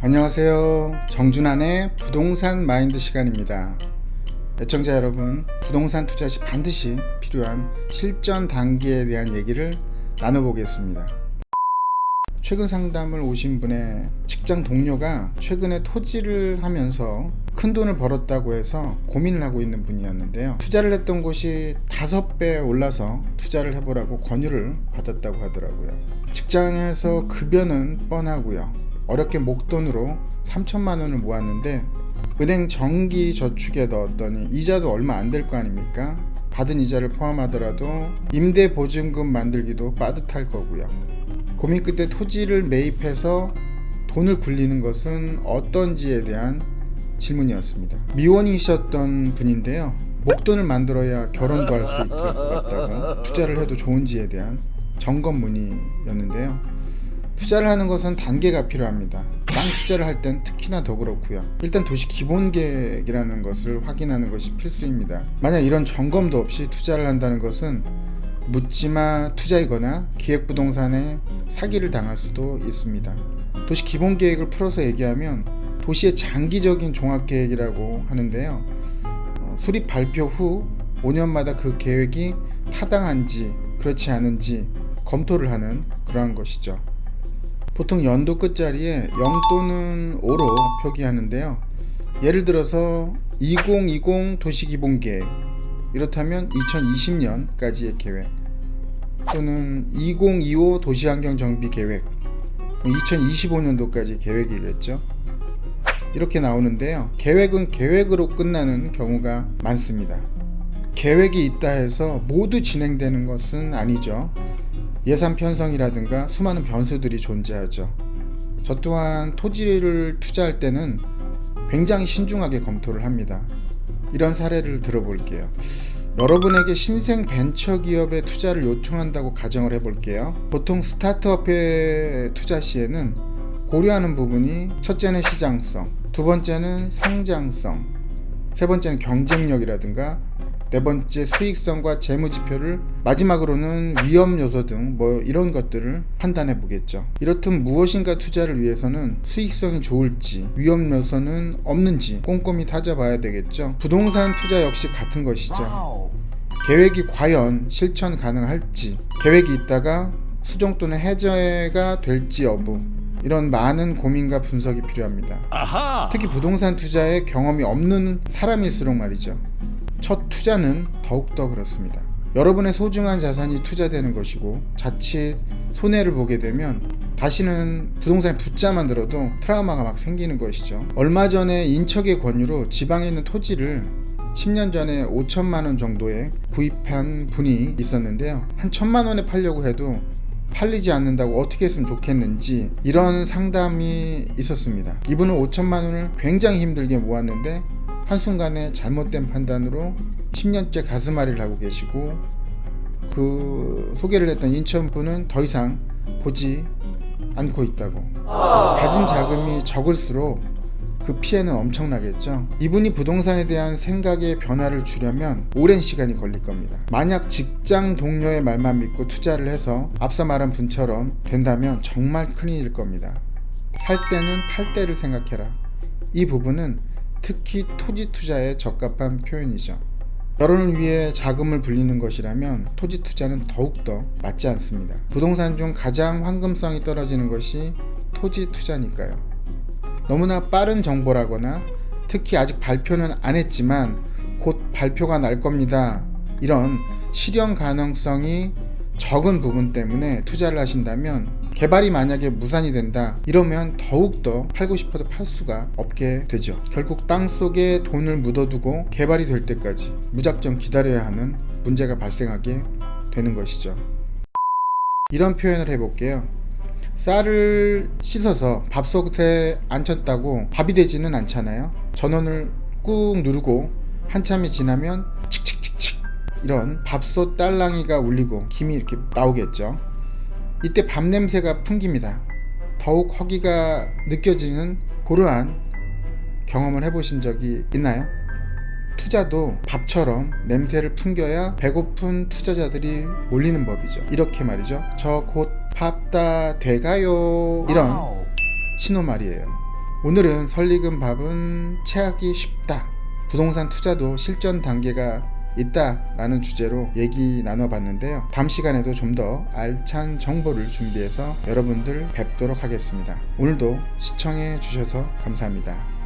안녕하세요. 정준환의 부동산 마인드 시간입니다. 애청자 여러분, 부동산 투자 시 반드시 필요한 실전 단계에 대한 얘기를 나눠보겠습니다. 최근 상담을 오신 분의 직장 동료가 최근에 토지를 하면서 큰 돈을 벌었다고 해서 고민을 하고 있는 분이었는데요. 투자를 했던 곳이 다섯 배 올라서 투자를 해보라고 권유를 받았다고 하더라고요. 직장에서 급여는 뻔하고요. 어렵게 목돈으로 3천만 원을 모았는데 은행 정기 저축에 넣었더니 이자도 얼마 안 될 거 아닙니까? 받은 이자를 포함하더라도 임대 보증금 만들기도 빠듯할 거고요. 고민 끝에 토지를 매입해서 돈을 굴리는 것은 어떤지에 대한 질문이었습니다. 미혼이셨던 분인데요. 목돈을 만들어야 결혼도 할 수 있을 것 같다고 투자를 해도 좋은지에 대한 점검 문의였는데요. 투자를 하는 것은 단계가 필요합니다. 땅 투자를 할 땐 특히나 더 그렇고요. 일단 도시 기본 계획이라는 것을 확인하는 것이 필수입니다. 만약 이런 점검도 없이 투자를 한다는 것은 묻지마 투자이거나 기획부동산에 사기를 당할 수도 있습니다. 도시 기본 계획을 풀어서 얘기하면 도시의 장기적인 종합 계획이라고 하는데요. 어, 수립 발표 후 5년마다 그 계획이 타당한지 그렇지 않은지 검토를 하는 그러한 것이죠. 보통 연도 끝자리에 0 또는 5로 표기하는데요. 예를 들어서 2020 도시기본 계획 이렇다면 2020년까지의 계획 또는 2025 도시환경 정비 계획 2025년도까지 계획이겠죠. 이렇게 나오는데요. 계획은 계획으로 끝나는 경우가 많습니다. 계획이 있다 해서 모두 진행되는 것은 아니죠. 예산 편성이라든가 수많은 변수들이 존재하죠. 저 또한 토지를 투자할 때는 굉장히 신중하게 검토를 합니다. 이런 사례를 들어볼게요. 여러분에게 신생 벤처 기업에 투자를 요청한다고 가정을 해볼게요. 보통 스타트업에 투자 시에는 고려하는 부분이 첫째는 시장성, 두 번째는 성장성, 세 번째는 경쟁력이라든가 네 번째 수익성과 재무 지표를 마지막으로는 위험 요소 등 뭐 이런 것들을 판단해 보겠죠. 이렇듯 무엇인가 투자를 위해서는 수익성이 좋을지 위험 요소는 없는지 꼼꼼히 따져봐야 되겠죠. 부동산 투자 역시 같은 것이죠. 계획이 과연 실천 가능할지 계획이 있다가 수정 또는 해제가 될지 여부 이런 많은 고민과 분석이 필요합니다. 아하. 특히 부동산 투자에 경험이 없는 사람일수록 말이죠. 첫 투자는 더욱더 그렇습니다. 여러분의 소중한 자산이 투자되는 것이고 자칫 손해를 보게 되면 다시는 부동산에 붙자만 들어도 트라우마가 막 생기는 것이죠. 얼마 전에 인척의 권유로 지방에 있는 토지를 10년 전에 5천만 원 정도에 구입한 분이 있었는데요. 한 천만 원에 팔려고 해도 팔리지 않는다고 어떻게 했으면 좋겠는지 이런 상담이 있었습니다. 이분은 5천만 원을 굉장히 힘들게 모았는데 한순간에 잘못된 판단으로 10년째 가슴앓이를 하고 계시고 그 소개를 했던 인천분은 더 이상 보지 않고 있다고 가진 자금이 적을수록 그 피해는 엄청나겠죠. 이분이 부동산에 대한 생각의 변화를 주려면 오랜 시간이 걸릴 겁니다. 만약 직장 동료의 말만 믿고 투자를 해서 앞서 말한 분처럼 된다면 정말 큰일일 겁니다. 살 때는 팔 때를 생각해라. 이 부분은 특히 토지 투자에 적합한 표현이죠. 결혼을 위해 자금을 불리는 것이라면 토지 투자는 더욱더 맞지 않습니다. 부동산 중 가장 황금성이 떨어지는 것이 토지 투자니까요. 너무나 빠른 정보라거나 특히 아직 발표는 안 했지만 곧 발표가 날 겁니다. 이런 실현 가능성이 적은 부분 때문에 투자를 하신다면 개발이 만약에 무산이 된다 이러면 더욱더 팔고 싶어도 팔 수가 없게 되죠. 결국 땅 속에 돈을 묻어두고 개발이 될 때까지 무작정 기다려야 하는 문제가 발생하게 되는 것이죠. 이런 표현을 해볼게요. 쌀을 씻어서 밥솥에 앉혔다고 밥이 되지는 않잖아요. 전원을 꾹 누르고 한참이 지나면 칙칙칙칙 이런 밥솥 딸랑이가 울리고 김이 이렇게 나오겠죠 이때 밥 냄새가 풍깁니다. 더욱 허기가 느껴지는 그러한 경험을 해보신 적이 있나요? 투자도 밥처럼 냄새를 풍겨야 배고픈 투자자들이 몰리는 법이죠. 이렇게 말이죠. 저 곧 밥 다 돼가요. 이런 신호 말이에요. 오늘은 설리금 밥은 체하기 쉽다. 부동산 투자도 실전 단계가 있다라는 주제로 얘기 나눠봤는데요. 다음 시간에도 좀 더 알찬 정보를 준비해서 여러분들 뵙도록 하겠습니다. 오늘도 시청해 주셔서 감사합니다.